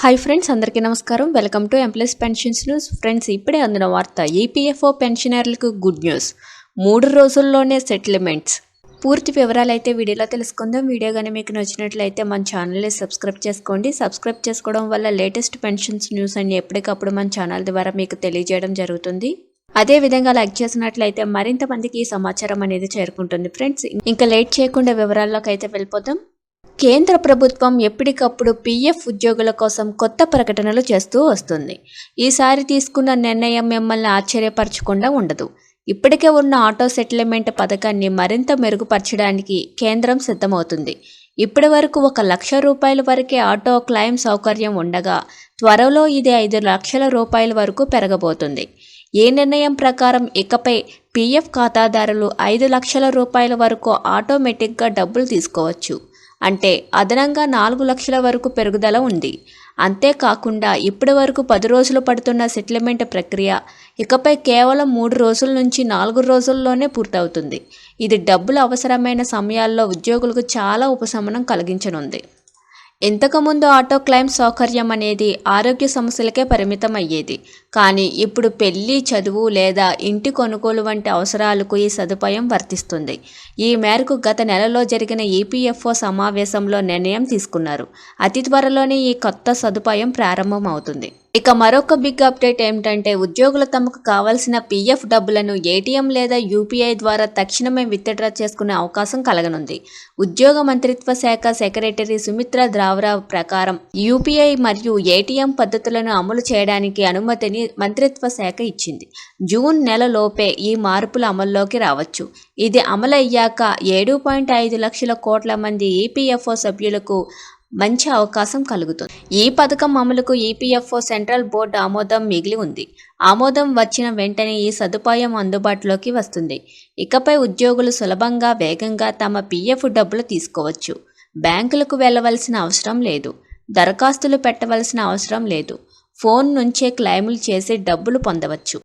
Hi friends అందరికీ నమస్కారం. Welcome to employees pensions news friends ఇప్పుడే అందిన వార్త ఈపీఎఫ్ఓ పెన్షనర్లకు గుడ్ న్యూస్. మూడు రోజుల్లోనే సెటిల్మెంట్స్. పూర్తి వివరాలు అయితే వీడియోలో తెలుసుకుందాం. వీడియో కానీ మీకు నచ్చినట్లయితే మన ఛానల్ని సబ్స్క్రైబ్ చేసుకోండి. సబ్స్క్రైబ్ చేసుకోవడం వల్ల లేటెస్ట్ పెన్షన్స్ న్యూస్ అన్ని ఎప్పటికప్పుడు మన ఛానల్ ద్వారా మీకు తెలియజేయడం జరుగుతుంది. అదే విధంగా లైక్ చేసినట్లయితే మరింత మందికి ఈ సమాచారం అనేది చేరుకుంటుంది. ఫ్రెండ్స్ ఇంకా లేట్ చేయకుండా వివరాల్లోకి అయితే వెళ్ళిపోతాం కేంద్ర ప్రభుత్వం ఎప్పటికప్పుడు పీఎఫ్ ఉద్యోగుల కోసం కొత్త ప్రకటనలు చేస్తూ వస్తుంది. ఈసారి తీసుకున్న నిర్ణయం మిమ్మల్ని ఆశ్చర్యపరచకుండా ఉండదు. ఇప్పటికే ఉన్న ఆటో సెటిల్మెంట్ పథకాన్ని మరింత మెరుగుపరచడానికి కేంద్రం సిద్ధమవుతుంది. ఇప్పటి వరకు ఒక లక్ష రూపాయల వరకే ఆటో క్లెయిమ్ సౌకర్యం ఉండగా త్వరలో ఇది ఐదు లక్షల రూపాయల వరకు పెరగబోతుంది. ఏ నిర్ణయం ప్రకారం ఇకపై పీఎఫ్ ఖాతాదారులు ఐదు లక్షల రూపాయల వరకు ఆటోమేటిక్గా డబ్బులు తీసుకోవచ్చు. అంటే అదనంగా నాలుగు లక్షల వరకు పెరుగుదల ఉంది. అంతేకాకుండా ఇప్పటి వరకు పది రోజులు పడుతున్న సెటిల్మెంట్ ప్రక్రియ ఇకపై కేవలం మూడు రోజుల నుంచి నాలుగు రోజుల్లోనే పూర్తవుతుంది. ఇది డబ్బులు అవసరమైన సమయాల్లో ఉద్యోగులకు చాలా ఉపశమనం కలిగించనుంది. ఇంతకుముందు ఆటో క్లైమ్ సౌకర్యం అనేది ఆరోగ్య సమస్యలకే పరిమితం అయ్యేది కానీ ఇప్పుడు పెళ్ళి చదువు లేదా ఇంటి కొనుగోలు వంటి అవసరాలకు ఈ సదుపాయం వర్తిస్తుంది. ఈ మేరకు గత నెలలో జరిగిన ఈపీఎఫ్ఓ సమావేశంలో నిర్ణయం తీసుకున్నారు. అతి త్వరలోనే ఈ కొత్త సదుపాయం ప్రారంభమవుతుంది. ఇక మరొక బిగ్ అప్డేట్ ఏమిటంటే ఉద్యోగులు తమకు కావాల్సిన పీఎఫ్ డబ్బులను ఏటీఎం లేదా యూపీఐ ద్వారా తక్షణమే విత్డ్రా చేసుకునే అవకాశం కలగనుంది. ఉద్యోగ మంత్రిత్వ శాఖ సెక్రటరీ సుమిత్ర ద్రావరావు ప్రకారం యూపీఐ మరియు ఏటీఎం పద్ధతులను అమలు చేయడానికి అనుమతిని మంత్రిత్వ శాఖ ఇచ్చింది. జూన్ నెలలోపే ఈ మార్పులు అమల్లోకి రావచ్చు. ఇది అమలయ్యాక ఏడు పాయింట్ ఐదు లక్షల కోట్ల మంది ఈపీఎఫ్ఓ సభ్యులకు మంచి అవకాశం కలుగుతుంది. ఈ పథకం అమలుకు ఈపీఎఫ్ఓ సెంట్రల్ బోర్డు ఆమోదం మిగిలి ఉంది. ఆమోదం వచ్చిన వెంటనే ఈ సదుపాయం అందుబాటులోకి వస్తుంది. ఇకపై ఉద్యోగులు సులభంగా వేగంగా తమ పీఎఫ్ డబ్బులు తీసుకోవచ్చు. బ్యాంకులకు వెళ్ళవలసిన అవసరం లేదు. దరఖాస్తులు పెట్టవలసిన అవసరం లేదు. ఫోన్ నుంచే క్లెయిములు చేసి డబ్బులు పొందవచ్చు.